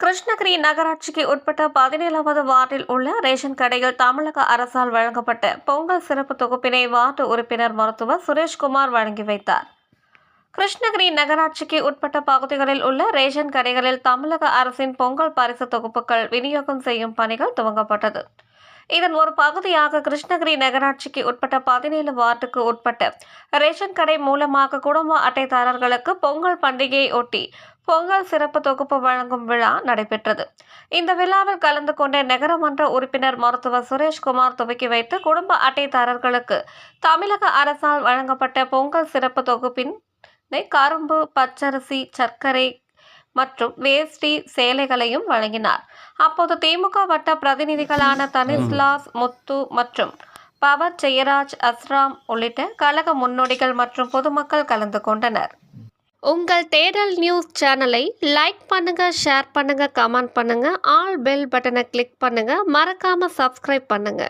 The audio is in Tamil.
கிருஷ்ணகிரி நகராட்சிக்கு உட்பட்ட பதினேழாவது வார்டில் உள்ள ரேஷன் கடையில் தமிழக அரசால் வழங்கப்பட்ட பொங்கல் சிறப்பு தொகுப்பினை வார்டு உறுப்பினர் மருத்துவர் சுரேஷ்குமார் வழங்கி வைத்தார். கிருஷ்ணகிரி நகராட்சிக்கு உட்பட்ட பகுதிகளில் உள்ள ரேஷன் கடைகளில் தமிழக அரசின் பொங்கல் பரிசு தொகுப்புகள் விநியோகம் செய்யும் பணிகள் துவங்கப்பட்டது. இதன் ஒரு பகுதியாக கிருஷ்ணகிரி நகராட்சிக்கு உட்பட்ட பதினேழு வார்டுக்கு உட்பட்ட ரேஷன் கடை மூலமாக குடும்ப அட்டைதாரர்களுக்கு பொங்கல் பண்டிகையை ஒட்டி பொங்கல் சிறப்பு தொகுப்பு வழங்கும் விழா நடைபெற்றது. இந்த விழாவில் கலந்து கொண்ட நகரமன்ற உறுப்பினர் மருத்துவர் சுரேஷ்குமார் துவக்கி வைத்து குடும்ப அட்டைதாரர்களுக்கு தமிழக அரசால் வழங்கப்பட்ட பொங்கல் சிறப்பு தொகுப்பின் கரும்பு பச்சரிசி சர்க்கரை மற்றும் வேஷ்டி சேலைகளையும் வழங்கினார். அப்போது திமுக வட்ட பிரதிநிதிகளான தனிஸ்லாஸ் முத்து மற்றும் பவர் ஜெயராஜ் அஸ்ராம் உள்ளிட்ட கழக முன்னோடிகள் மற்றும் பொதுமக்கள் கலந்து கொண்டனர். உங்கள் தேடல் நியூஸ் சேனலை லைக் பண்ணுங்க ஷேர் பண்ணுங்க கமெண்ட் பண்ணுங்க ஆல் பெல் பட்டனை கிளிக் பண்ணுங்க மறக்காம சப்ஸ்கிரைப் பண்ணுங்க.